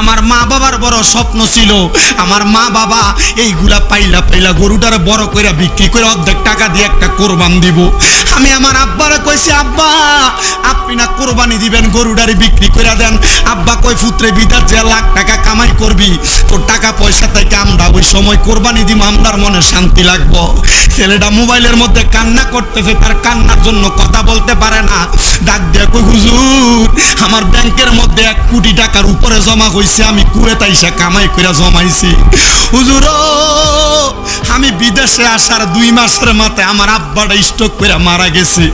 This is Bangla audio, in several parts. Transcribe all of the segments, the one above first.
আমার মা বাবার বড় স্বপ্ন ছিল। আমার মা বাবা এইগুলা পাইলা পাইলা গরুটার বড় কইরা বিক্রি করে অর্ধেক টাকা দিয়ে একটা কোরবান দিব। আমি আমার আব্বারে কইছি, আব্বা, আপনি না কোরবানি দিবেন, গরুটারে বিক্রি করে দেন। আব্বা কই পুত্রে বিদার যে লাখ টাকা কামাই করবি, তোর টাকা পয়সা থেকে আমরা ওই সময় কোরবানি দিব, আমরার মনে শান্তি লাগবো। ছেলেটা মোবাইলের মধ্যে কান্না করতেছে, তার কান্নার জন্য কথা বলতে পারে না। ডাক দিয়ে কই হুজুর, আমার ব্যাংকের মধ্যে এক কোটি টাকার উপরে জমা হইছে আমি কুয়ে তাইসা কামাই করে জমাইছি। হুজুর, আমি বিদেশে আসার দুই মাসের মাথায় আমার আব্বাটা স্ট্রোক করে মারা গেছে।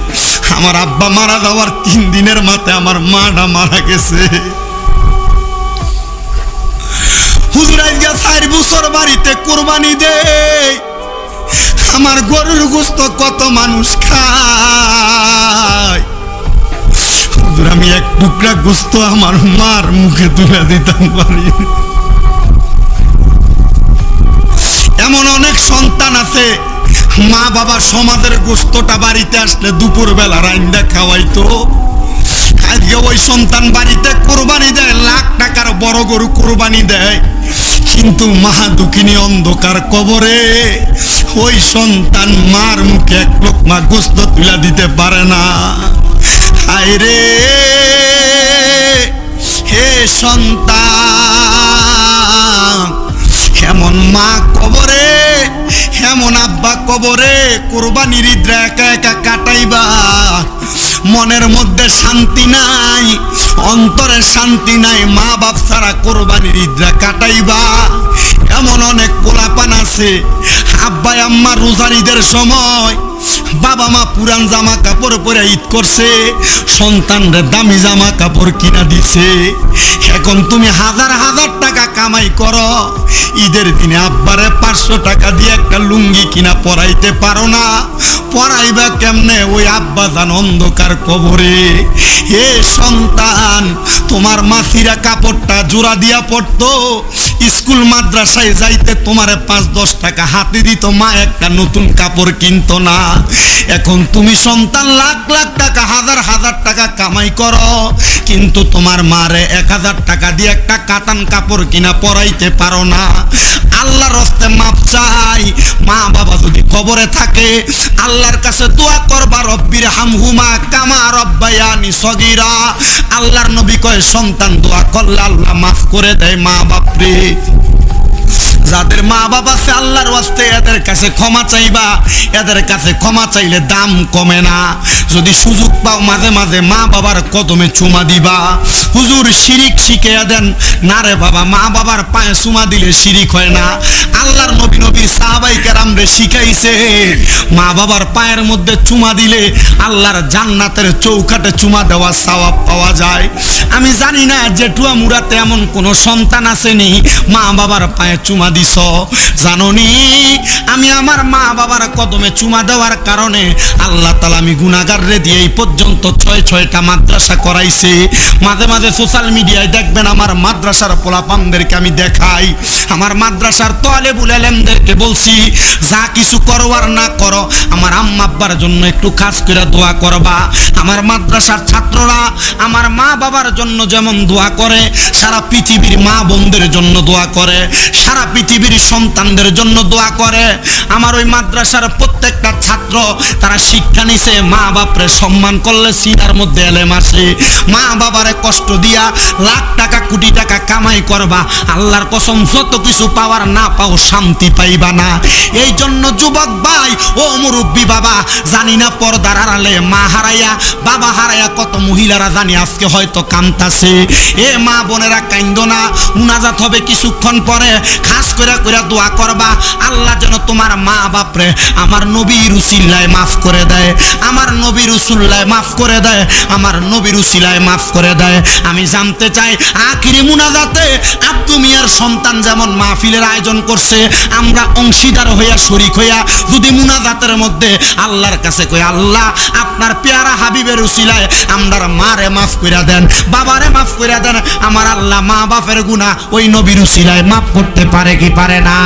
আমার আব্বা মারা যাওয়ার তিন দিনের মাথায় আমার মাটা মারা গেছে। হুজুর চার বছর বাড়িতে কোরবানি দে আমার গরুর গোস্ত কত মানুষ খায়। হুজুর আমি এক টুকরা গোস্ত আমার মার মুখে তুলে দিতাম পারি এমন অনেক সন্তান আছে, মা বাবা সমাজের গোস্তটা বাড়িতে আসলে দুপুর বেলা রাইন্দা খাওয়াইতো। আজকে ওই সন্তান বাড়িতে কোরবানি দেয়, লাখ টাকার বড় গরু কোরবানি দেয়। কিন্তু মা দুঃখিনী অন্ধকার কবরে, ওই সন্তান মার মুখে এক লোক মা গোস্ত তুলে দিতে পারে না। হায় রে। হে সন্তান এমন মা কবরে এমন আব্বা কবরে কোরবানির ঈদরা একা একা কাটাইবা? মনের মধ্যে শান্তি নাই, অন্তরে শান্তি নাই মা বাপ ছাড়া কোরবানির ঈদরা কাটাইবা? এমন অনেক পোলাপান আছে, আব্বাই আম্মা রোজার ঈদের সময় বাবা মা পুরান জামা কাপড় পরে ঈদ করছে, সন্তানরে দামি জামা কাপড় কিনা দিছে এখন তুমি হাজার হাজার টাকা কামাই করো, ঈদের দিনে আব্বারে পাঁচশো টাকা দিয়ে একটা লুঙ্গি কিনা পরাইতে পারো না। পরাইবা কেমনে? ওই আব্বা জান অন্ধকার কবরে। হে সন্তান, তোমার মাসিরা কাপড়টা জোড়া দিয়া পড়তো স্কুল মাদ্রাসায় যাইতে তোমারে পাঁচ, দশ টাকা হাতে দিত। মা একটা নতুন কাপড় কিনতো না। এখন তুমি সন্তান, লাখ লাখ টাকা, হাজার হাজার টাকা কামাই করো। কিন্তু তোমার মারে এক হাজার টাকা দিয়ে একটা কাতান কাপড় কিনা পরাইতে পারো না। আল্লাহর হস্তে মাপ চাই। মা বাবা যদি কবরে থাকে, আল্লাহর কাছে দোয়া করবা, রব্বির হামহুমা কামা রব্বায়ানি সগিরা। আল্লাহর নবী কয়, সন্তান দোয়া করলে আল্লাহ মাফ করে দেয় মা বাপরে Peace. যাদের মা বাবা আছে, আল্লাহর ওয়াস্তে এদের কাছে ক্ষমা চাইবা। এদের কাছে ক্ষমা চাইলে দাম কমে না। যদি সুযোগ পাও, মাঝে মাঝে মা বাবার কদমে চুমা দিবা। হুজুর শিরিক শিখে দেন, না রে বাবা মা বাবার পায়ে চুমা দিলে শিরিক হয় না। আল্লাহর নবী নবী সাহাবাই কেরাম রে শিখাইছে মা বাবার পায়ের মধ্যে চুমা দিলে আল্লাহর জান্নাতের চৌকাটে চুমা দেওয়া সওয়াব পাওয়া যায়। আমি জানি না জেঠুয়া মুরাতে এমন কোন সন্তান আসেনি মা বাবার পায়ে চুমা দিছ। জাননি? আমি আমার মা বাবার কদমে চুমা দেওয়ার কারণে আল্লাহ তালা আমি গুণাগাররে দিয়ে এই পর্যন্ত ছয় ছয়টা মাদ্রাসা করাইছে। মাঝে মাঝে সোশ্যাল মিডিয়ায় দেখবেন আমার মাদ্রাসার পোলাপানদেরকে আমি দেখাই। আমার মাদ্রাসার তোয়ালেবুল আলেমদেরকে বলছি, যা কিছু করো আর না করো, আমার আম্মা আব্বার জন্য একটু কাজ করে দোয়া করবা। আমার মাদ্রাসার ছাত্ররা আমার মা বাবার জন্য যেমন দোয়া করে, সারা পৃথিবীর মা বোনদের জন্য দোয়া করে। সারা পৃথিবীর সন্তানদের জন্য দোয়া করে। আমার ওই মাদ্রাসার প্রত্যেকটা ছাত্র তারা শিক্ষা নিছে, মা বাপরে সম্মান করলে সিনার মধ্যে এলেম আসে। মা বাবারে কষ্ট দিয়া লাখ টাকা, কোটি টাকা কামাই করবা, আল্লাহর কসম যত কিছু পাওয়ার না পাও শান্তি পাইবা না। এই জন্য যুবক ভাই, ও মুরব্বী বাবা, জানি না পর্দার আড়ালে মা হারাইয়া, বাবা হারাইয়া কত মহিলারা জানি আজকে হয়তো কান্তাছে। এ মা বোনেরা কাইন্দ না, মুনাজাত হবে কিছুক্ষণ পরে, খাস দোয়া করবা, আল্লাহ যেন তোমার মা বাপরে আমার মাফ করে দেয়, আমার মাফ করে দেয়, আমার মাফ করে দেয়। আমি জানতে চাই, আখিরি মুনাজাতে আব্দু মিয়ার সন্তান যেমন মাহফিলের আয়োজন করছে, আমরা অংশীদার হইয়া শরিক হইয়া যদি মুনাজাতের মধ্যে আল্লাহর কাছে কই, আল্লাহ, আপনার পেয়ারা হাবিবের উসিলায় আমরার মারে মাফ কইরা দেন, বাবারে মাফ কইরা দেন, আমার আল্লাহ মা বাপের গুনাহ ওই নবীর উসিলায় মাফ করতে পারে কি পারে না।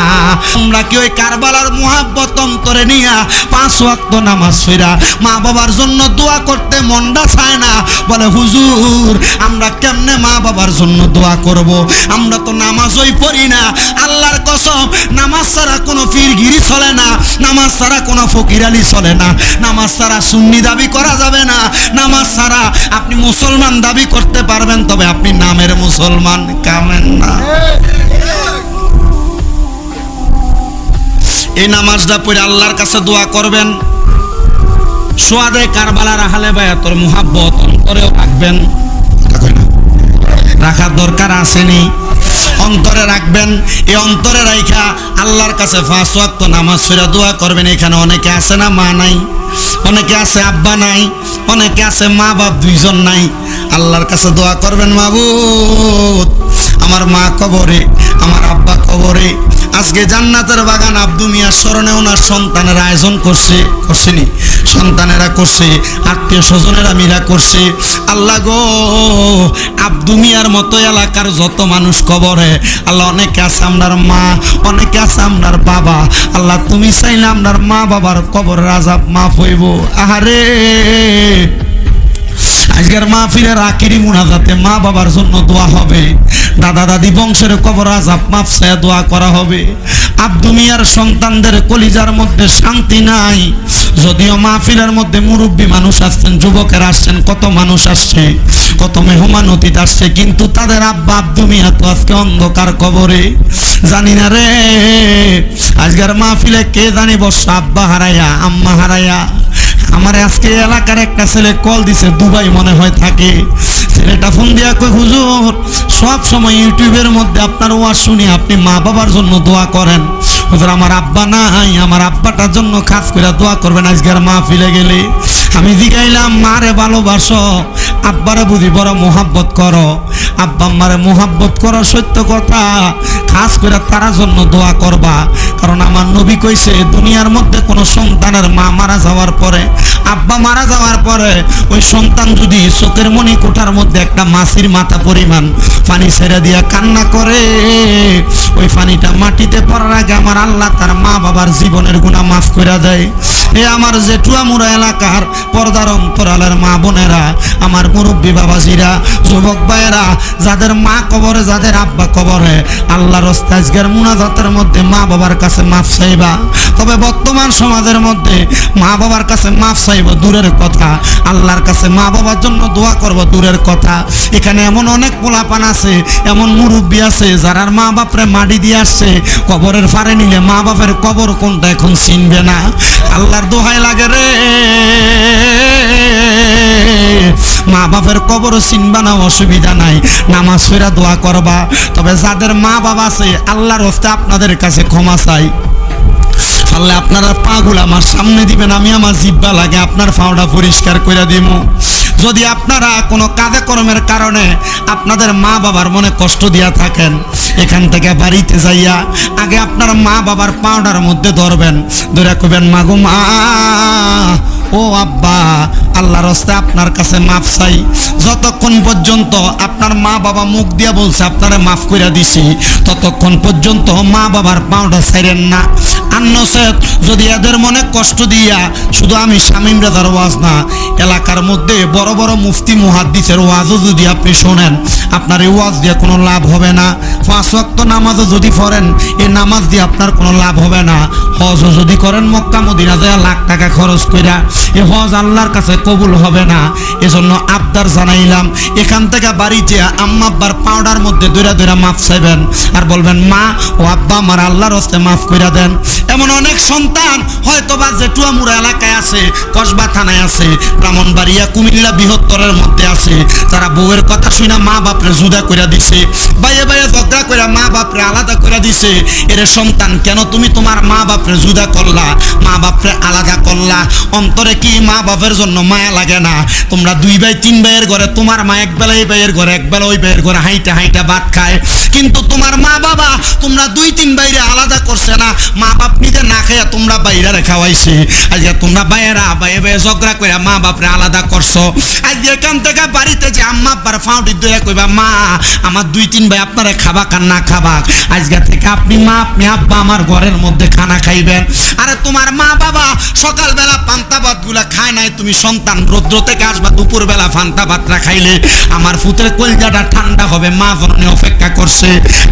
আমরা কি ওই কারবালার মোহাব্বত অন্তরে নিয়া পাঁচ ওয়াক্ত নামাজ ফেরা? মা বাবার জন্য দোয়া করতে মনটা চায় না। বলে, হুজুর, আমরা কেমনে মা বাবার জন্য দোয়া করব? আমরা তো নামাজই পড়ি না। আল্লাহর কসম, নামাজ ছাড়া কোনো ফিরগিরি চলে না। নামাজ ছাড়া কোনো ফকিরালি চলে না। নামাজ ছাড়া সুন্নি দাবি করা যাবে না। নামাজ ছাড়া আপনি মুসলমান দাবি করতে পারবেন, তবে আপনি নামের মুসলমান কামেন না। এই নামাজটা পড়ে আল্লাহর কাছে দোয়া করবেন। সোয়াদে কারবালার আহালে বায়াতর মুহাব্বত অন্তরেও রাখবেন। রাখার দরকার আসেনি। অন্তরে রাখবেন এই অন্তরে রাইখা আল্লাহর কাছে ফাঁস ওয়াক্ত নামাজ পড়ে দোয়া করবেন। এখানে অনেকে আছে না মা নাই, অনেকে আছে আব্বা নাই, অনেকে আছে মা বাপ দুইজন নাই। আল্লাহর কাছে দোয়া করবেন, মাবুদ, আমার মা কবরে, আমার আব্বা কবরে। আজকে জান্নাতের বাগান আব্দু মিয়ার স্মরণে ওনার সন্তানের আয়োজন করছে করছেনি। সন্তানেরা করছে, আত্মীয় স্বজনেরা মিলা করছে। আল্লাহ গো আব্দু মিয়ার মতো এলাকার যত মানুষ কবরে, আল্লাহ অনেকে আছে আপনার মা, অনেকে আছে আপনার বাবা। আল্লাহ তুমি চাইলে আপনার মা বাবার কবর আজাব মাফ হইব। আহারে! আজকের মাহফিলের আখিরি মুনাজাতে মা বাবার জন্য দোয়া হবে। দাদা দাদি বংশের কবর আজাব মাফসায় দোয়া করা হবে। আব্দু মিয়ার সন্তানদের কলিজার মধ্যে শান্তি নাই। যদিও মাহফিলের মধ্যে মুরব্বী মানুষ আসছেন, যুবকের আসছেন, কত মানুষ আসছে, কত মেহমান অতীত আসছে, কিন্তু তাদের আব্বা আব্দু মিয়া তো আজকে অন্ধকার কবরে। জানি না রে, আজকের মাহফিলে কে জানি বর্ষ, আব্বা হারাইয়া আম্মা হারাইয়া আমার আজকে এলাকার একটা ছেলে কল দিছে, দুবাই মনে হয় থাকে। ছেলেটা ফোন দিয়া কই হুজুর, সব সময় ইউটিউবের মধ্যে আপনার ওয়াজ শুনি, আপনি মা বাবার জন্য দোয়া করেন। হুজুর, আমার আব্বা নাই, আমার আব্বাটার জন্য খাস করে দোয়া করবেন আজকের মা ফিরে গেলে। আমি জিগাইলাম, মারে ভালোবাসো, আব্বারে বুঝি বড় মোহাব্বত করো। আব্বা আম্মারে মোহাব্বত করো সত্য কথা, খাস করে তারা জন্য দোয়া করবা। কারণ আমার নবী কইছে, দুনিয়ার মধ্যে কোনো সন্তানের মা মারা যাওয়ার পরে, আব্বা মারা যাওয়ার পরে ওই সন্তান যদি চোখের মনি কোঠার মধ্যে একটা মাছির মাথা পরিমাণ পানি ছেড়ে দিয়া কান্না করে, ওই পানিটা মাটিতে পড়ার আগে আমার আল্লাহ তার মা বাবার জীবনের গুণা মাফ করে দেয়। এ আমার জেঠুয়ামুরা এলাকার পর্দার অন্তরালের মা বোনেরা, আমার মুরব্বী বাবাজিরা, যুবক ভাইয়েরা যাদের মা কবরে, যাদের আব্বা কবরে, আল্লাহর রাস্তায় আজকের মুনাজাতের মধ্যে মা বাবার কাছে মাফ চাইবা। তবে বর্তমান সমাজের মধ্যে মা বাবার কাছে মাফ চাইব দূরের কথা, আল্লাহর কাছে মা বাবার জন্য দোয়া করব দূরের কথা। এখানে এমন অনেক পোলাপান আছে, এমন মুরব্বী আছে, যারার মা বাপরে মাটি দিয়ে আসছে, কবরের ফারে নিলে মা বাপের কবর কোনটা এখন চিনবে না। আল্লাহর দোহাই লাগে রে। মা বাপের কবর চিনবা না, অসুবিধা নাই। নামাজ ফেরা দোয়া করবা। তবে যাদের মা বাবা আছে, আল্লাহর হস্তে আপনাদের কাছে ক্ষমা চাই। পারলে আপনারা পাগুলো আমার সামনে দিবেন, আমি আমার জিব্বা লাগে, আপনার পাওটা পরিষ্কার করে দিব যদি আপনারা কোনো কাজে কর্মের কারণে আপনাদের মা বাবার মনে কষ্ট দিয়া থাকেন, এখান থেকে বাড়িতে যাইয়া আগে আপনার মা বাবার পাউডার মধ্যে ধরবেন। ধরে কবেন মাগো মা, ও আব্বা আল্লাহর হস্তে আপনার কাছে মাফ চাই। যতক্ষণ পর্যন্ত আপনার মা বাবা মুখ দিয়া বলছে, আপনারা মাফ করে দিছি, ততক্ষণ পর্যন্ত মা বাবার পাউডার ছাইরেন না। আন্নসেত যদি এদের মনে কষ্ট দিয়া শুধু আমি শামীম রেজার ওয়াজ না, এলাকার মধ্যে বড় বড় মুফতি মুহাদ্দিসের ওয়াজও যদি আপনি শোনেন, আপনার এই ওয়াজ দিয়ে কোনো লাভ হবে না। পাঁচ ওয়াক্ত নামাজও যদি পড়েন এই নামাজ দিয়ে আপনার কোনো লাভ হবে না। হজও যদি করেন মক্কা মদিনা যায় লাখ টাকা খরচ কইরা এই হজ আল্লাহর কাছে কবুল হবে না। এজন্য আবদার জানাইলাম, এখান থেকে বাড়িতে আম্মা আব্বার পাউডার মধ্যে দৈরা দৈরা মাফ চাইবেন। আর বলবেন, মা ও আব্বা, আমার আল্লাহর হস্তে মাফ কইরা দেন। এমন অনেক সন্তান হয়তো বা জেঠুয়ামুড়া এলাকায় আছে, কসবা থানায় আছে, ব্রাহ্মণবাড়িয়া, কুমিল্লা বৃহত্তরের মধ্যে আছে। যারা বউয়ের কথা শুনে মা বাপরে জুদা কইরা দিছে, বাইয়ে বাইয়ে ঝগড়া কইরা মা বাপরে আলাদা কইরা দিছে, এর সন্তান, কেন তুমি তোমার মা বাপরে জুদা করলা? মা বাপরে আলাদা করলা? অন্তরে কি মা বাপের জন্য মায়া লাগে না। তোমরা দুই ভাই, তিন ভাইয়ের ঘরে, তোমার মা এক বেলা এই ভাইয়ের ঘরে, এক বেলা ওই ভাইয়ের ঘরে হাইটা হাইটা ভাত খায়। কিন্তু তোমার মা বাবা, তোমরা দুই, তিন বাইরে আলাদা করছে না। মা বাপ নিজে না খাইয়া তোমরা বাইরে খাওয়াইছে। আজকে তোমরা বাইরা বাইরে বাইরে ঝগড়া করে মা বাপরে আলাদা করছ। আজকে এখান থেকে বাড়িতে যে আম্মা আব্বার ফাউটি দইয়া কইবা, মা, আমার দুই, তিন ভাই আপনারা খাবা কার না খাবা আজকে থেকে আপনি মা, আপনি আব্বা আমার ঘরের মধ্যে খানা খাইবেন। আরে তোমার মা বাবা সকালবেলা পান্তা ভাতগুলা খায় নাই, তুমি সন্তান রৌদ্র থেকে আসবা? দুপুর বেলা পান্তা ভাতটা খাইলে আমার ফুতের কলজাটা ঠান্ডা হবে, মা জননে অপেক্ষা করছে।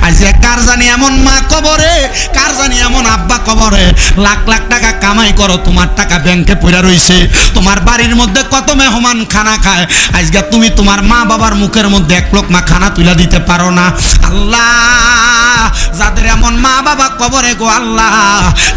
আজকে কার জানি এমন মা কবরে, কার জানি এমন আব্বা কবরে? লাখ লাখ টাকা কামাই করো, তোমার টাকা ব্যাংকে পড়ে রইছে। তোমার বাড়ির মধ্যে কত মেহমান খানা খায়? আজকে তুমি তোমার মা বাবার মুখের মধ্যে এক লোকমা খানা তুলে দিতে পারো না। আল্লাহ, যাদের এমন মা বাবা কবরে গো, আল্লাহ,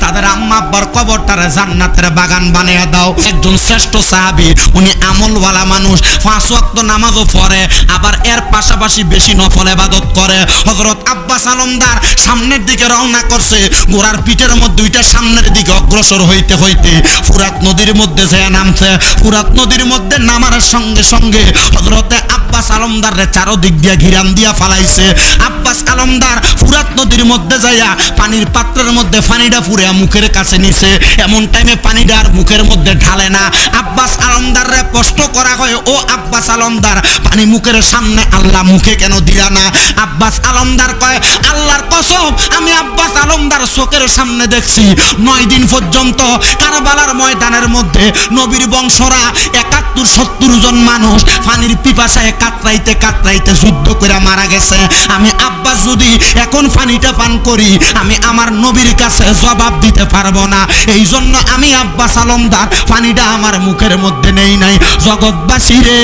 তাদের আম্মা আব্বার কবরটারে জান্নাতের বাগান বানিয়ে দাও। একজন শ্রেষ্ঠ সাহাবি, উনি আমলওয়ালা মানুষ, পাঁচ ওয়াক্ত নামাজও পড়ে, আবার এর পাশাপাশি বেশি নফল এবাদত করে। হজরত আব্বাস আলমদার সামনের দিকে রওনা করছে ঘোড়ার পিঠের মধ্যে দুইটা সামনের দিকে অগ্রসর হইতে হইতে। ফুরাত নদীর মধ্যে যে নামছে, ফুরাত নদীর মধ্যে নামার সঙ্গে সঙ্গে হযরতে আব্বাস আলমদার রে চারোদিক দিয়া ঘিরান দিয়া ফালাইছে। আব্বাস আলমদার ফুরাত নদীর মধ্যে যাইয়া পানির পাত্রের মধ্যে পানিটা ফুরে মুখের কাছে নিছে। এমন টাইমে পানিটা আর মুখের মধ্যে ঢালে না। আব্বাস আলমদার রে প্রশ্ন করা হয়, ও আব্বাস আলমদার, পানি মুখের সামনে আল্লাহ মুখে কেন দিলা না? আব্বাস আলমদার কয়, আল্লাহর কসম, আমি আব্বাস আলমদার চোখের সামনে দেখছি। নয় দিন পর্যন্ত কারবালার ময়দানের মধ্যে নবীর বংশরা একাত্তর সত্তর জন মানুষ পানির পিপাসায় কাতরাইতে কাতরাইতে যুদ্ধ করে মারা গেছে। আমি আব্বাস যদি এখন পানিটা পান করি, আমি আমার নবীর কাছে জবাব দিতে পারব না। এই জন্য আমি আব্বাস আলমদার পানিটা আমার মুখের মধ্যে নেই নাই। জগৎবাসী রে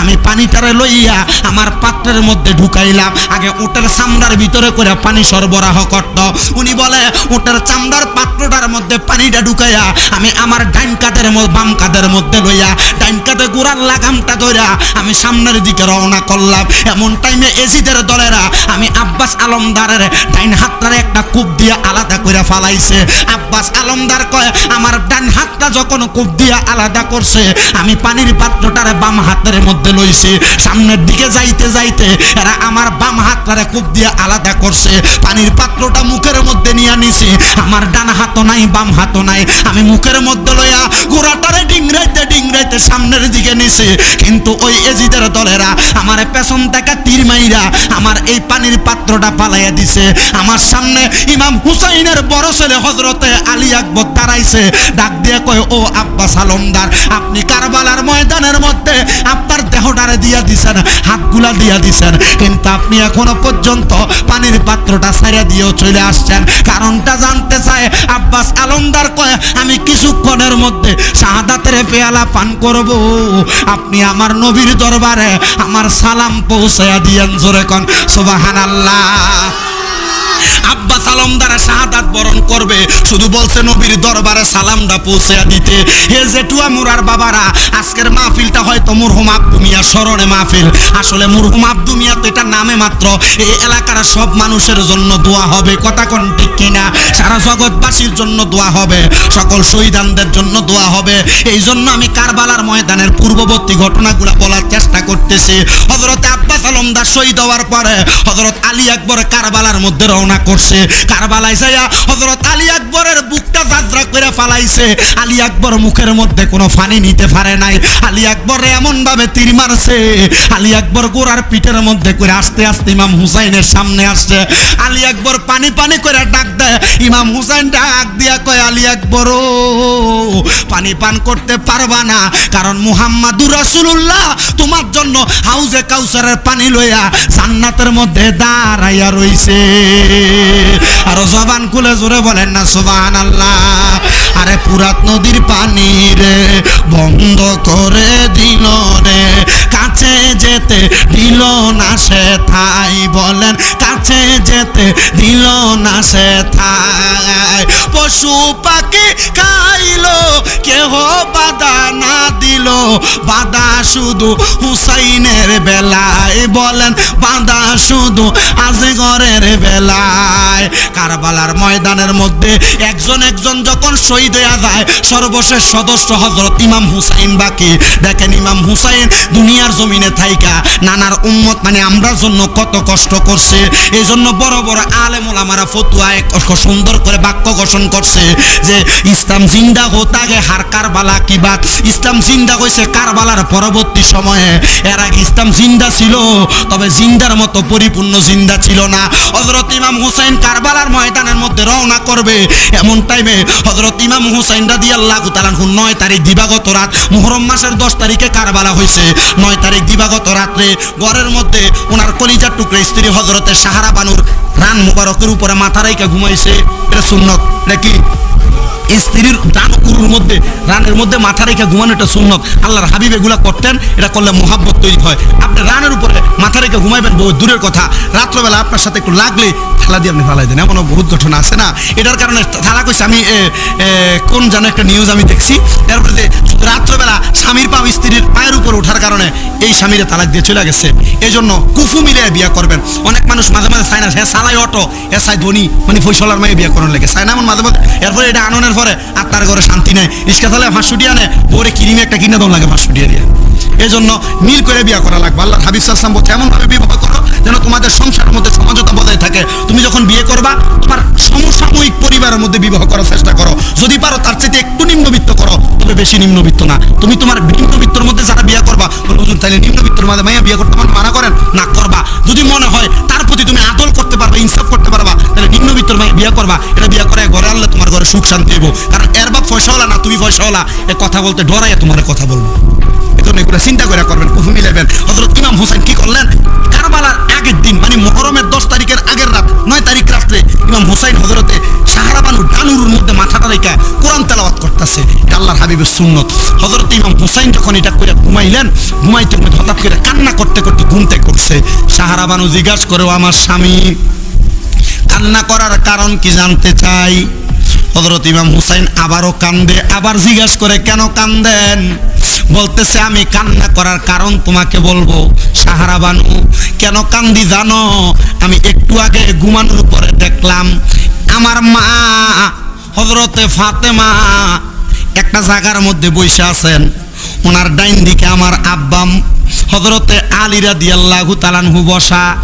আমি পানিটারে লইয়া আমার পাত্রের মধ্যে ঢুকাইলাম। আগে উটের চামড়ার ভিতরে করে পানি সরবরাহ করত। উনি বলে, উটের চামড়ার পাত্রটার মধ্যে পানিটা ঢুকাইয়া, আমি আমার ডাইন মধ্যে বাম কাঁধের মধ্যে লইয়া ডাইন কাঁধে গোড়ার লাগামটা ধইরা আমি সামনের দিকে রওনা করলাম। এমন টাইমে এজিদের দলেরা, আমি আব্বাস আলমদারের ডাইন হাতটারে একটা কূপ দিয়ে আলাদা করে ফালাইছে। আব্বাস আলমদার কয়, আমার ডান হাতটা যখন কূপ দিয়ে আলাদা করছে, আমি পানির পাত্রটারে বাম হাতের মধ্যে লইছি। সামনের দিকে যাইতে যাইতে এরা আমার বাম হাতটারে কূপ দিয়ে আলাদা করছে। পানির পাত্রটা মুখের মধ্যে নিয়ে নিছি। আমার ডান হাতও নাই, বাম হাতও নাই। আমি মুখের মধ্যে লইয়া গোড়াটারে ডিংরাইতে ডিংরাইতে সামনের দিকে নিছি। কিন্তু ওই এজিদের দলেরা আমার পেছন থেকে তীর মাইরা আমার এই পানির পাত্রটা পালাইয়া দিছে। আমার সামনে ইমাম হুসাইনের বড় ছেলে হজরতে আলী আকবর দাঁড়াইছে। ডাক দিয়ে কয়, ও আব্বাস আলমদার, আপনি কারবালার ময়দানের মধ্যে আপনার দেহটারে দিয়া দিছেন, হাতগুলা দিয়া দিছেন। কিন্তু আপনি এখনও পর্যন্ত পানির পাত্রটা ছাড়িয়া দিয়েও চলে আসছেন। কারণটা জানতে চায় আব্বাস আলমদার কয়, আমি কিছুক্ষণের মধ্যে শাহাদাতের পেয়ালা পান করব। আপনি আমার নবীর দরবারে আমার সালাম পৌঁছায়া দিয়েন জোরে কন। সোবাহান আল্লাহ আব্বাস আলমদারা শাহাদাত বরণ করবে। শুধু বলছে নবীর দরবারে সালামটা পৌঁছে দিতে। হে জেঠুয়া মুরার বাবারা, আজকের মাহফিলটা হয়তো মুরহুম আব্দু মিয়া স্মরণে মাহফিল। আসলে মুরহুম আব্দু মিয়া তো এটা নামে মাত্র। এই এলাকার সব মানুষের জন্য দোয়া হবে। কথা কোন ঠিক কিনা? সারা জগৎবাসীর জন্য দোয়া হবে। সকল শহীদানদের জন্য দোয়া হবে। এই জন্য আমি কারবালার ময়দানের পূর্ববর্তী ঘটনাগুলো বলার চেষ্টা করতেছি। হজরত আব্বাস আলমদার শহীদ হওয়ার পরে হজরত আলী আকবর কারবালার মধ্যে রওনা করছে। আলী আকবরের করে ফালাইছে। আলী মুখের মধ্যে কোনো নিতে পারে নাই। আলী আকবর এমন ভাবে তীর মারছে। আলী আকবর পিঠের মধ্যে করে আস্তে আস্তে ইমাম হুসাইনের সামনে আসছে। আলী আকবর পানি পানি করে ডাক দেয়। ইমাম হুসাইন ডাক দিয়া কয় আকবর পানি পান করতে পারবা না। কারণ মুহাম্মাদুর রাসূলুল্লাহ তোমার জন্য হাউজে কাউসারের পানি লইয়া জান্নাতের মধ্যে দাঁড়াইয়া রইছে। আর জবান খুলে জোরে বলেন না সোবান আল্লাহ আরে পুরাত নদীর পানি রে, বন্ধ করে দিল রে। কাছে যেতে দিল না সে থাই বলেন কাছে যেতে দিল না সে থাই পশু পাখি খাইলো কেহ বাধা না দিল। বাধা শুধু হুসাইনের বেলায় বলেন, বাধা শুধু আজগরের বেলায়। কারবালার ময়দানের মধ্যে একজন একজন যখন শহীদ হয়ে যায়, সর্বশেষ সদস্য হজরত ইমাম হুসাইন বাকি। দেখেন ইমাম হুসাইন দুনিয়ার জমিনে থাইকা, নানার উম্মত মানে আমরা জন্য কত কষ্ট করছে। এই জন্য বড় বড় আলেম ওলামারা ফতুয়ায় ক- সুন্দর করে বাক্য ঘোষণ করছে যে, ইসলাম জিন্দা হোতাগে হার কারবালা কি বাত? ইসলাম জিন্দা হয়েছে কারবালার পরবর্তী সময়ে। এর আগে ইসলাম জিন্দা ছিল, তবে জিন্দার মতো পরিপূর্ণ জিন্দা ছিল না। হজরত ইমাম হুসাইন কারবালার ময়দানের মধ্যে রওনা করবে এমন টাইমে হজরত ইমাম হুসাইন রাদি আল্লাহ তালানহু নয় তারিখ দিবাগত রাত, মুহরম মাসের দশ তারিখে কারবালা হয়েছে নয় তারিখ দিবাগত রাত্রে ঘরের মধ্যে ওনার কলিজার টুকরে স্ত্রী হজরতে সাহারা বানুর রান মুবারকের উপরে মাথা রাইকা ঘুমাইছে। এটা সুন্নত, এটা কি? স্ত্রীর ডান উরুর মধ্যে, রানের মধ্যে মাথা রেখে ঘুমানো এটা সুন্নত। আল্লাহর হাবিব এগুলা করতেন, এটা করলে মোহাব্বত তৈরি হয়। আপনি রানের উপরে মাথা রেখে ঘুমাইবেন, বহু দূরের কথা। রাত্রবেলা আপনার সাথে একটু লাগলে থালা দিয়ে আপনি ফালাই দেন, এমনও বহুত ঘটনা আছে না? এটার কারণে থালা কইছে আমি কোন যেন একটা নিউজ আমি দেখছি। তারপরে যে রাত্রবেলা স্বামীর পা স্ত্রীর পায়ের উপর ওঠার কারণে এই স্বামীরে তালাক দিয়ে চলে গেছে। এই জন্য কুফু মিলে বিয়ে করবেন। অনেক মানুষ মাঝে মাঝে চায় না হ্যাঁ সালাই অটো, এ সাই ধনী। মানে ফৈসলার মায়ে বিয়ে করার লেগে। চায় না এমন মাঝে মাঝে? এরপরে এটা আননের পরে, আর তার ঘরে শান্তি নাই। রিক্সা তাহলে ফাঁসুটি আনে পরে কিরিমে একটা কিনে দম লাগে ফাঁসুটি দিয়ে। এই জন্য মিল করে বিয়ে করা লাগবে। আল্লাহ হাবিব সাল্লাম বলছে এমনভাবে বিবাহ করো যেন তোমাদের সংসারের মধ্যে সমঝোতা বজায় থাকে। তুমি যখন বিয়ে করবা, তোমার সমসাময়িক পরিবারের মধ্যে বিবাহ করার চেষ্টা করো। যদি পারো তার চেয়ে একটু নিম্নবিত্ত করো, তবে বেশি নিম্নবিত্ত না। তুমি তোমার নিম্নবিত্তর মধ্যে যারা বিয়ে করবা, বলে, হুজুর তাহলে নিম্নবিত্তর মধ্যে মাইয়া বিয়ে করতে আমার মানা করেন? না, করবা। যদি মনে হয় তার প্রতি তুমি আদল করতে পারবা, ইনসাফ করতে পারবা, তাহলে নিম্নবিত্তর মাইয়া বিয়ে করবা। এটা বিয়ে করে ঘরে আনলে তোমার ঘরে সুখ শান্তি দেবো কারণ এর বাপ পয়সাওয়ালা না, তুমি পয়সাওয়ালা। এ কথা বলতে ডরাইয়া তোমার কথা বলব। এজন্য এগুলো চিন্তা করে করবেন কুফু মিলাবেন হজরত ইমাম হোসেন কি করলেন? কারবালার আগের দিন মানে মহরমের দশ তারিখের আগের রাত, নয় তারিখ রাত্রে ইমাম হোসাইন হজরতে সাহারাবানু ডানুর মধ্যে মাথাটা রেখে কোরআন তেলাওয়াত করতেছে। আল্লাহর হাবিবের সুন্নত। হজরত ইমাম হোসাইন যখন এটা করে ঘুমাইলেন, ঘুমাইতে ঘুমাইতে হঠাৎ করে কান্না করতে করতে ঘুমতে করছে সাহারাবানু জিজ্ঞাসা করেও আমার স্বামী, কান্না করার কারণ কি জানতে চাই? হজরত ইমাম হুসাইন আবারও কান্দে, আবার জিজ্ঞাস করে, কেন কান্দেন? বলতেছে, আমি কান্না করার কারণ তোমাকে বলব। সাহারা বানু, কেন কান্দি জানো? আমি একটু আগে ঘুমানোর পরে দেখলাম, আমার মা হজরতে ফাতেমা একটা জায়গার মধ্যে বসে আছেন। ওনার ডাইন দিকে আমার আব্বাম হজরতে আলিরা দিয়াল্লাহু তালানহু বসা।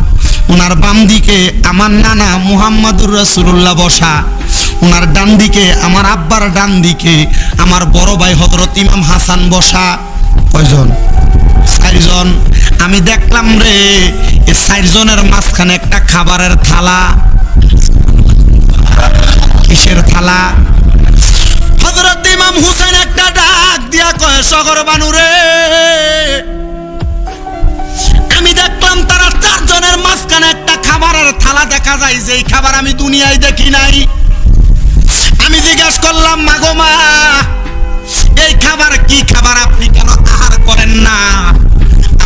ওনার বাম দিকে আমার নানা মুহাম্মাদুর রাসূলুল্লাহ বসা। ওনার ডান দিকে আমার আব্বার ডান দিকে আমার বড় ভাই হজরত ইমাম হাসান বসা। কয়জন? চারজন। আমি দেখলাম রে এই চারজনের মাঝখানে একটা খাবারের থালা। কিসের থালা? হজরত ইমাম হুসেন একটা ডাক দিয়া কয় শহর বানুরে আমি দেখলাম তারা চারজনের মাঝখানে একটা খাবারের থালা দেখা যায়, যেই খাবার আমি দুনিয়ায় দেখি নাই। আমি জিজ্ঞাসা করলাম, মাগো মা, এই খাবার কি খাবার আপনি কেন আহার করেন না?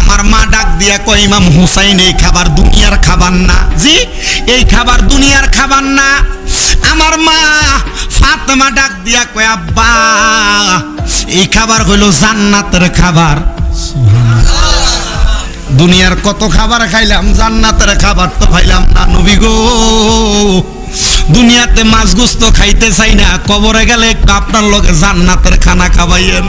আমার মা ডাক দিয়া কয়, ইমাম হুসাইন, এই খাবার দুনিয়ার খাবার না। জি, এই খাবার দুনিয়ার খাবার না। আমার মা ফাতেমা ডাক দিয়া কয়, আব্বা, এই খাবার হইল জান্নাতের খাবার। দুনিয়ার কত খাবার খাইলাম, জান্নাতের খাবার তো খাইলাম না, নবী গো। দুনিয়াতে মাছ গোস্ত খাইতে চাই না। কবরে গেলে আপনার লগে জান্নাতের খানা খাবাইয়েন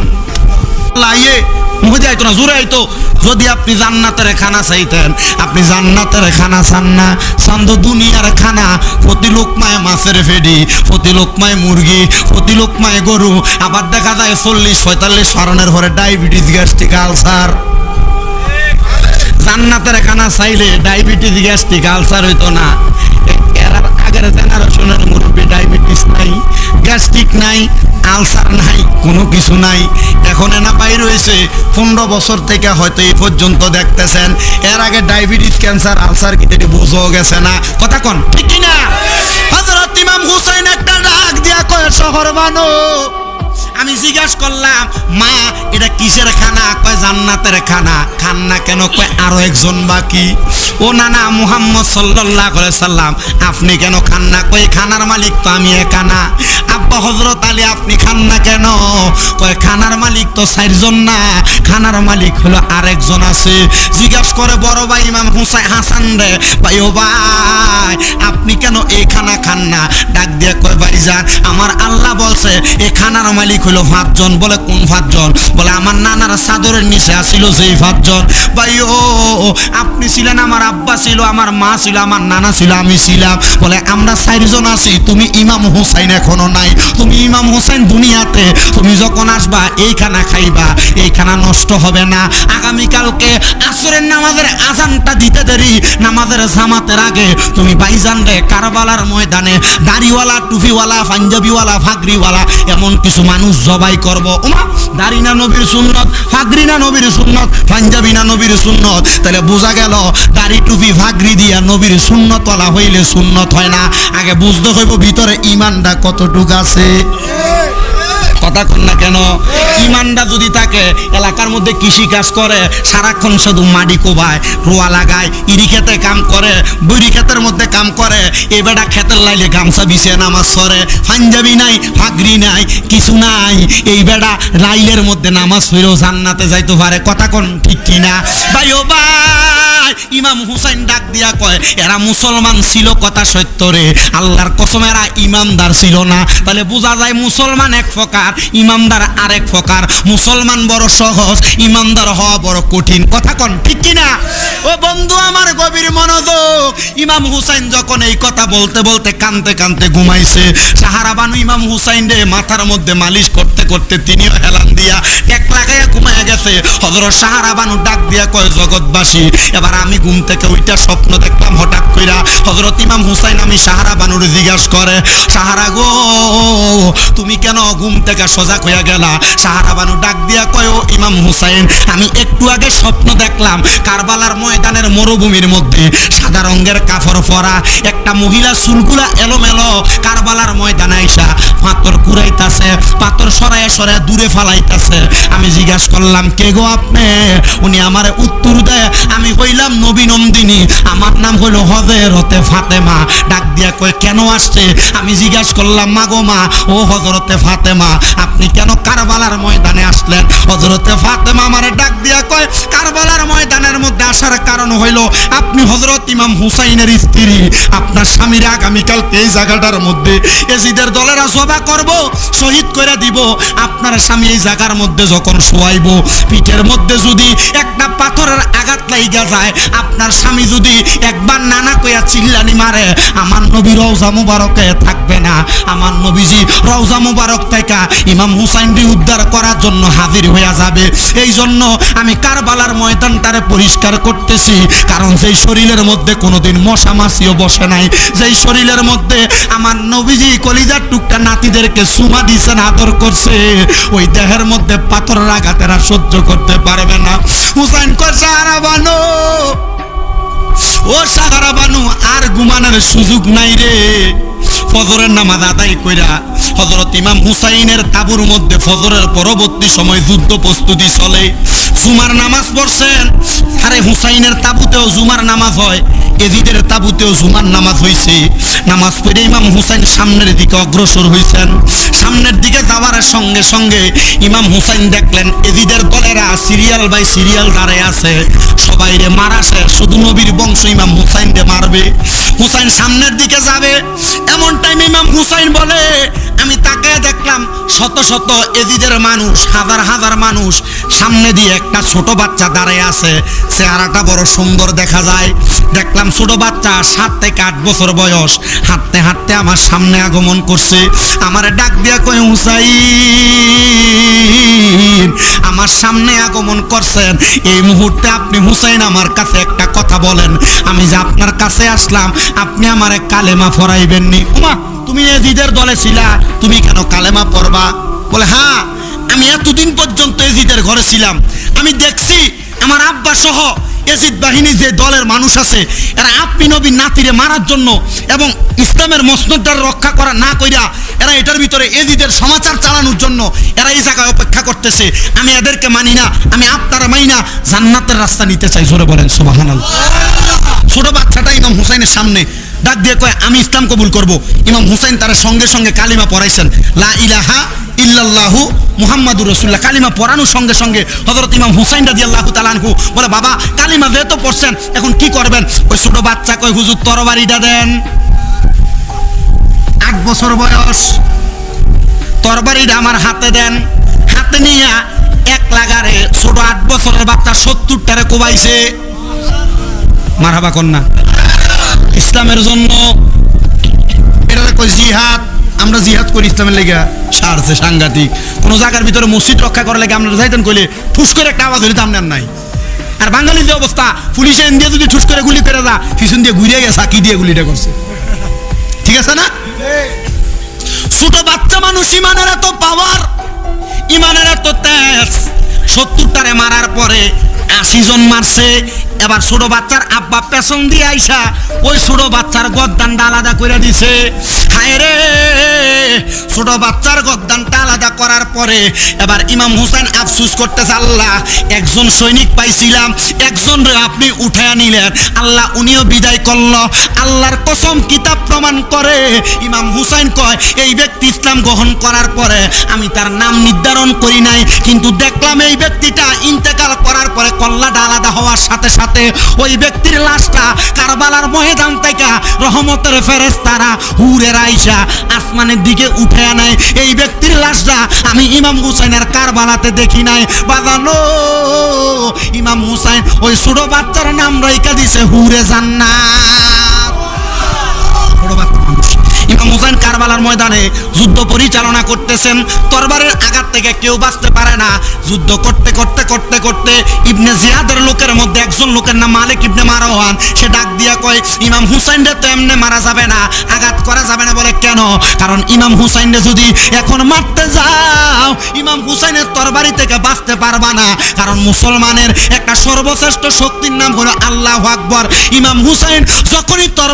লাইয়ে মুখে আইতো না, জোরে আইতো। যদি আপনি জান্নাতের খানা চাইতেন, আপনি জান্নাতের খানা চান না। চান্দ দুনিয়ার খানা। প্রতি লোকমায় মাছের ফেডি প্রতি লোকমায় মুরগি, প্রতি লোকমায় গরু। আবার দেখা যায় চল্লিশ, পঁয়তাল্লিশ ফারণের ঘরে ডায়াবেটিস, গ্যাস্ট্রিক আলসার। জান্নাতের খানা চাইলে ডায়াবেটিস, গ্যাস্ট্রিক আলসার হইতো না। এর আগের জেনারেশনের মুরব্বী ডায়াবেটিস নাই, গ্যাস্ট্রিক নাই, আলসার নাই, কোনো কিছু নাই। এখন এনা পাই রয়েছে পনেরো বছর থেকে হয়তো এই পর্যন্ত দেখতেছেন, এর আগে ডায়াবেটিস, ক্যান্সার, আলসার কি এটা বুঝো গেছে না। কথা কন, ঠিক না হজরত ইমাম হুসাইন একটা ডাক দিয়া কয়, শহর বানো। আমি জিজ্ঞাস করলাম, মা, এটা কিসের খানা? কয়, জান্নাতের খানা। খান না কেন? কয়, আরও একজন বাকি। ও নানা মুহাম্মদ সাল্লাল্লাহু আলাইহি সাল্লাম, আপনি কেন খান না কয় খানার মালিক তো আমি একানা আব্বা হযরত আলী, আপনি খান না কেন? কয়, খানার মালিক তো চারজন না, খানার মালিক হলো আরেকজন আছে। জিজ্ঞাস করে, বড় ভাই ইমাম হুসাইন হাসান রে? ভাই, ও ভাই, আপনি কেন এই খানা খান না? ডাক দিয়ে কয় ভাই যান আমার আল্লাহ বলছে, এই খানার মালিক হলো পাঁচজন বলে কোন পাঁচজন বলে আমার নানার চাদরের নিচে আসিল সেই পাঁচজন ভাই ও আপনি ছিলেন আমার আব্বা ছিল, আমার মা ছিল, আমার নানা ছিল, আমি ছিলাম। বলে, আমরা চারজন আছি, তুমি ইমাম হুসাইন এখনও নাই। তুমি ইমাম হুসাইন দুনিয়াতে, তুমি যখন আসবা এই খানা খাইবা এই খানা নষ্ট হবে না। আগামীকালকে আসরের নামাজের আজানটা দিতে দেরি। নামাজের জামাতের আগে তুমি বাইজান রে কারবালার ময়দানে দাড়িওয়ালা, টুপিওয়ালা, পাঞ্জাবিওয়ালা ফাগরিওয়ালা এমন কিছু মানুষ জবাই করব। ওমা দাড়ি না নবীর সুন্নত ফাগরি না নবীর সুন্নত, পাঞ্জাবি না নবীর সুন্নত। তাহলে বোঝা গেল, দাড়ি, টুপি ফাগরি দিয়া নবীর সুন্নতওয়ালা হইলে সুন্নত হয় না। আগে বুঝতে হইব ভিতরে ইমানটা কতটুক আছে। কথা কন? না কেন ইমানটা যদি থাকে, এলাকার মধ্যে কৃষি কাজ করে, সারাক্ষণ শুধু মাটি কোবায়, রোয়া লাগায়, ইরি খেতে কাম করে, বইরি ক্ষেতের মধ্যে কাম করে, এ বেটা খেতের লাইলে গামছা নামাজ পড়ে, পাঞ্জাবি নাই ফাগরি নাই, কিছু নাই, এই বেটা লাইলের মধ্যে নামাজ পড়েও জান্নাতে যাইতে পারে কথা কোন ঠিক কিনা? ভাই ও ইমাম হুসাইন ডাক দিয়া কয়, এরা মুসলমান ছিল কথা সত্য রে, আল্লাহর কসম, এরা ইমামদার ছিল না। তাহলে বোঝা যায় মুসলমান এক প্রকার। ইমামদার আরেক প্রকার। মুসলমান বড় সহজ ইমামদার হওয়া বড় কঠিন। কথা কন, ঠিক কিনা? ও বন্ধু, আমার গভীর মনোযোগ। ইমাম হুসাইন যখন এই কথা বলতে বলতে কানতে কানতে ঘুমাইছে, সাহারা বানু ইমাম হুসাইন রে মাথার মধ্যে মালিশ করতে করতে তিনিও হেলান দিয়া এক লাগাইয়া ঘুমাইয়া গেছে। হজরত সাহারা বানু ডাক দিয়া কয়, জগৎবাসী, এবার আমি ঘুম থেকে ওইটা স্বপ্ন দেখলাম হঠাৎ কইরা হজরত ইমাম হুসাইন আমি সাহারা বানুর জিজ্ঞাস করে, সাহারা গো, তুমি কেন ঘুম থেকে সজাগ হইয়া গেলা। সাহারা বানু ডাক দিয়া কয়, ইমাম হুসাইন, আমি একটু আগে স্বপ্ন দেখলাম কারবালার ময়দানের মরুভূমির মধ্যে। সাদা রঙের কাপড় পরা একটা মহিলা চুলগুলা এলোমেলো কারবালার ময়দানে আইসা পাথর কুড়াইতাছে, পাথর সরায় সরায় দূরে ফালাইতাছে। আমি জিজ্ঞাস করলাম, কে গো আপনি? উনি আমারে উত্তর দেয়, আমি কইলাম নবী নন্দিনী, আমার নাম হলো হজরতে ফাতেমা। ডাক দিয়া কয়, কেন আসছে? আমি জিজ্ঞাস করলাম, মা গো মা, ও হজরতে ফাতেমা। আপনি কেন কারবালার ময়দানে আসলেন? হজরতে ফাতেমা আমারে ডাক দিয়া কয়, কারবালার ময়দানের মধ্যে আসার কারণ হইল আপনি হজরত ইমাম হুসাইনের স্ত্রী। আপনার স্বামীর আগামীকালকে এই জায়গাটার মধ্যে এজিদের দলেরা সভা করব, শহীদ করে দিব। আপনার স্বামী এই জায়গার মধ্যে যখন শোয়াইব, পিঠের মধ্যে যদি একটা পাথরের আঘাত লাইগা যায়, আপনার স্বামী যদি একবার নানা কইয়া চিল্লানি মারে, আমার নবী রওজা মুবারকে থাকবে না। আমার নবীজি রওজা মুবারক থেকে ইমাম হুসাইনকে উদ্ধার করার জন্য হাজির হইয়া যাবে। এই জন্য আমি কারবালার ময়দানটারে পরিষ্কার করতেছি। কারণ সেই শরীরের মধ্যে কোনোদিন মশা মাছিও বসে নাই, যেই শরীরের মধ্যে আমার নবীজি কলিজার টুকটা নাতিদেরকে সুমা দিয়েছেন, আদর করছে, ওই দেহের মধ্যে পাথরের আঘাতেরা সহ্য করতে পারবে না। হুসাইন কর সাহারা বানো, ও সাহারা বানু, আর ঘুমানোর সুযোগ নাই রে। ফজরের নামাজ আদায় কইরা হজরত ইমাম হুসাইনের তাবুর মধ্যে ফজরের পরবর্তী সময় যুদ্ধ প্রস্তুতি চলে। জুমার নামাজ পড়ছেন, আরে হুসাইনের তাবুতেও জুমার নামাজ হয়, এজিদের তাবুতেও জুমার নামাজ হইছে। নামাজ পড়ে ইমাম হুসাইন সামনের দিকে অগ্রসর হইছেন। সামনের দিকে যাওয়ার সঙ্গে সঙ্গে ইমাম হুসাইন দেখলেন, এজিদের দলেরা সিরিয়াল বাই সিরিয়াল দাঁড়ায় আছে। সবাই রে মারা মারাছে শুধু নবীর বংশ ইমাম হুসাইন রে মারবে। হুসাইন সামনের দিকে যাবে, এমন টাইম ইমাম হুসাইন বলে আমি তাকে দেখলাম শত শত এজিদের মানুষ হাজার হাজার মানুষ সামনে দিয়ে একটা ছোট বাচ্চা দাঁড়ায় আছে। চেহারাটা বড় সুন্দর দেখা যায়। দেখলাম ছোট বাচ্চা সাত থেকে আট বছর বয়স। হাঁটতে হাঁটতে আমার সামনে আগমন করছে। আমার ডাক দিয়া কয়, হুসাইন, আমার সামনে আগমন করছেন। এই মুহূর্তে আপনি হুসাইন আমার কাছে একটা কথা বলেন। আমি যে আপনার কাছে আসলাম, আপনি আমারে কালেমা ফরাইবেননি উমা, তুমি এজিদের দলে ছিলা, তুমি কেন কালেমা পড়বা? বলে হ্যাঁ আমি এতদিন পর্যন্ত এজিদের ঘরে ছিলাম। আমি দেখছি আমার আব্বা সহ এজিদ বাহিনী যে দলের মানুষ আছে, এরা আপনি নবী নাতিরে মারার জন্য এবং ইসলামের মসনদটার রক্ষা করা না কইরা এরা এটার ভিতরে এজিদের সমাচার চালানোর জন্য এরা এই জায়গায় অপেক্ষা করতেছে। আমি এদেরকে মানি না, আমি আপনারা মানি না। জান্নাতের রাস্তা নিতে চাই, জোরে বলেন, সুবহানাল্লাহ। ছোট বাচ্চাটা ইমাম হুসাইনের সামনে ডাক দিয়ে কয়, আমি ইসলাম কবুল করব। ইমাম হুসাইন তার সঙ্গে সঙ্গে কালিমা পড়াইছেন, লা ইলাহা ইল্লাল্লাহু মুহাম্মাদুর রাসূলুল্লাহ। কালিমা পড়ানোর সঙ্গে সঙ্গে হযরত ইমাম হুসাইন রাদিয়াল্লাহু তাআলা আনহু বলে, বাবা, কালিমা যেহেতু পড়ছেন, এখন কি করবেন? ওই ছোট বাচ্চা কয়, হুজুর, তরবারিটা দেন। আট বছর বয়স। তরবারিটা আমার হাতে দেন। হাতে নিয়ে এক লাগারে ছোট আট বছরের বাচ্চা সত্তরটারে কোবাইছে। মারহাবা কন্যা। ইসলামের জন্য এটা কই জিহাদ। আমরা জিহাদ করি ইসলামের লেগে সারছে সাংঘাতিক। কোন জায়গার ভিতরে মসজিদ রক্ষা করার লেগে আপনারা যাইতেন কইলে ঠুস করে একটা আওয়াজ হইলে তো নাই। আর বাঙালির যে অবস্থা, পুলিশে ইন্ডিয়া যদি ঠুস করে গুলি করে যা পিছন দিয়ে ঘুরিয়ে গেছে কি দিয়ে গুলিটা করছে? ঠিক আছে না? ছোট বাচ্চা মানুষ, ইমানের এত পাওয়ার ইমানের এত তেজ। সত্তরটারে মারার পরে আশি জন মারছে, এবার ছোট বাচ্চার আব্বা পেছন দিয়ে আইসা ওই ছোট বাচ্চার গদ্দানটা আলাদা করে দিছে। হায় রে। ছোট বাচ্চার গদ্দানটা আলাদা করার পরে এবার ইমাম হুসেন আফসুস করতেছে, আল্লাহ, একজন সৈনিক পাইছিলাম, একজন আপনি উঠায় নিলেন। আল্লাহ, উনিও বিদায় করল। আল্লাহর কসম কিতাব প্রমাণ করে। ইমাম হুসাইন কয়, এই ব্যক্তি ইসলাম গ্রহণ করার পরে আমি তার নাম নির্ধারণ করি নাই, কিন্তু দেখলাম এই ব্যক্তিটা ইন্তেকাল করার পরে কল্লাটা আলাদা হওয়ার সাথে সাথে ওই ব্যক্তির লাশটা কারবালার ময়দান থেকে রহমতের ফেরেস্তারা হুরে রাইসা আসমানের দিকে উঠে আনায় এই ব্যক্তির লাশটা আমি ইমাম হুসাইনের কারবালাতে দেখি নাই বাজানো, ইমাম হুসাইন ওই ছোট বাচ্চার নাম রাইকা দিছে, হুরে মানুষ। হুসাইন কারবালার ময়দানে যুদ্ধ পরিচালনা করতেছেন। তরবারের আঘাত থেকে কেউ বাঁচতে পারে না। যুদ্ধ করতে করতে করতে করতে ইবনে জিয়াদের লোকের মধ্যে একজন লোকের নাম মালিক ইবনে মারওয়ান, সে ডাক দিয়া কয়, ইমাম হুসাইন রে তো এমনি মারা যাবে না, আঘাত করা যাবে না বলে কেন? কারণ ইমাম হুসাইন রে যদি এখন মারতে যাও, ইমাম হুসাইনের তরবারি থেকে বাঁচতে পারবা না। কারণ মুসলমানের একটা সর্বশ্রেষ্ঠ শক্তির নাম হলো আল্লাহ আকবর। ইমাম হুসাইন যখনই তর